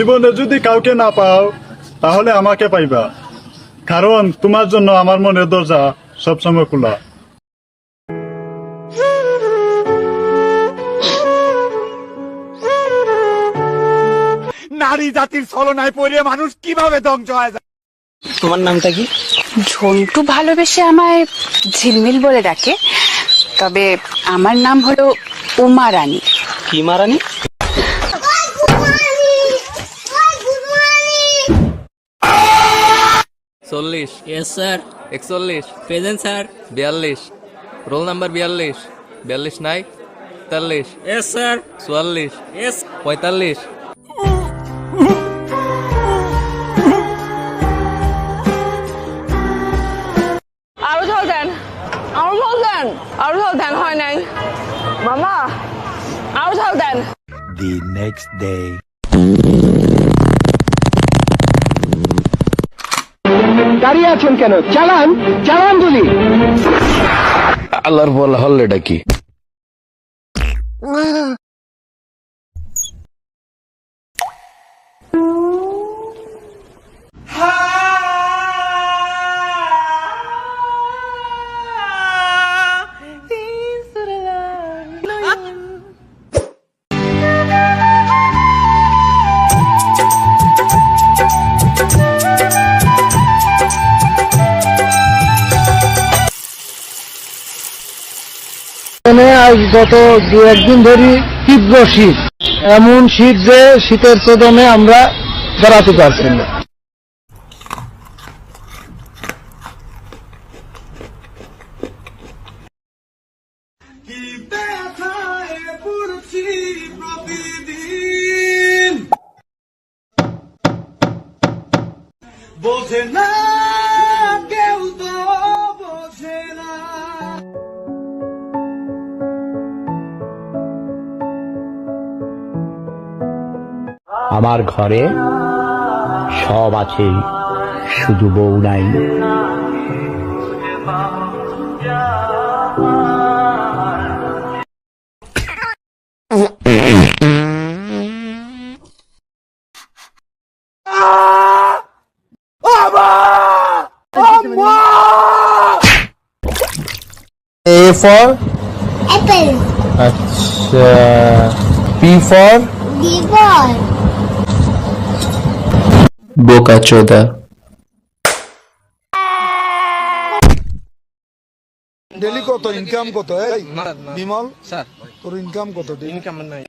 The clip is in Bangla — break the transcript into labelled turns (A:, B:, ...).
A: জীবনে যদি কাউকে না পাও তাহলে আমাকে পাইবা। কারণ তোমার জন্য আমার মনের দরজা সবসময় খোলা।
B: নারী জাতির ছলনায় পড়ে মানুষ কীভাবে ধ্বংস হয়ে যায়?
C: তোমার নামটা কি?
D: ঝন্টু ভালোবেসে আমায় ঝিলমিল বলে ডাকে তবে আমার নাম হলো উমা রানী।
C: কি মারানি
E: চল্লিশ
F: ইয়েস স্যার
E: একচল্লিশ।
F: প্রেজেন্ট স্যার
E: বিয়াল্লিশ। রোল নাম্বার বিয়াল্লিশ। বিয়াল্লিশ নাই তেতাল্লিশ।
F: ইয়েস স্যার
E: চুয়াল্লিশ।
F: ইয়েস
E: পঁয়তাল্লিশ।
G: আরও ঝোল দেন। আরও ঝোল দেন। আরও ঝোল দেন হয় নাই। মামা আরও দেন।
B: The next day.
H: দাঁড়িয়ে আছেন কেন? চালান চালান বলি
I: আল্লাহর বল হল্লেটা কি?
H: এখানে আজ গত দু একদিন ধরে তীব্র শীত। এমন শীত যে শীতের চোদনে আমরা দাঁড়াতে পারছি না।
B: বোঝে না কেউ তো
J: আমার ঘরে সব আছে শুধু বউ নাই।
H: এ ফর
K: Apple,
H: আচ্ছা পি ফর
K: B for.
I: বোকা চোদা।
B: ডেলি কত? ইনকাম কত? বিমল স্যার। তোর ইনকাম কত? ইনকাম নাই।